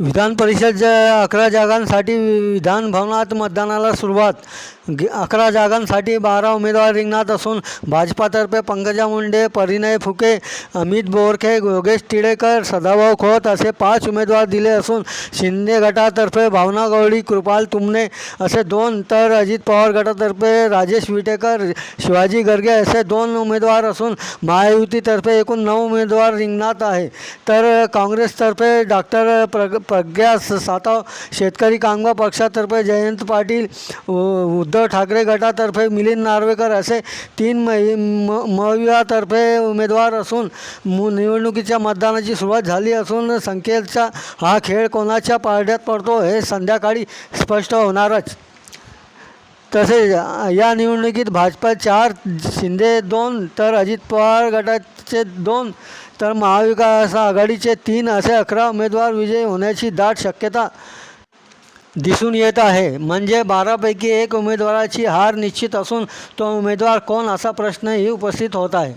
विधान परिषद अकरा जागांसाठी विधान भवनात मतदानाला सुरुवात. अकरा जागांसाठी बारा उमेदवार रिंगणात असून भाजपातर्फे पंकजा मुंडे, परिणय फुके, अमित बोरखे, योगेश टिळेकर सदाभाऊ खोत असे पाच उमेदवार दिले असून, शिंदे गटातर्फे भावना गवळी, कृपाल तुमने असे दोन, तर अजित पवार गटातर्फे राजेश विटेकर, शिवाजी गर्गे असे दोन उमेदवार असून महायुतीतर्फे एकूण नऊ उमेदवार रिंगणात आहे. तर काँग्रेसतर्फे डॉक्टर प्रग प्रज्ञा साताव, शेतकरी कामगार पक्षातर्फे जयंत पाटील, उ- उद्धव ठाकरे गटातर्फे मिलिंद नार्वेकर असे तीन महि म- महायुतीतर्फे उमेदवार असून मु निवडणुकीच्या मतदानाची सुरुवात झाली असून संख्येचा हा खेळ कोणाच्या पारड्यात पडतो हे संध्याकाळी स्पष्ट होणारच. तसेच या निवडणुकीत भाजपा चार शिंदे दोन तर अजित पवार गटाचे दोन तर महाविकास आघाडीचे तीन असे अकरा उमेदवार विजयी होण्याची दाट शक्यता दिसून येत आहे. म्हणजे बारापैकी एक उमेदवाराची हार निश्चित असून तो उमेदवार कोण असा प्रश्नही उपस्थित होत आहे.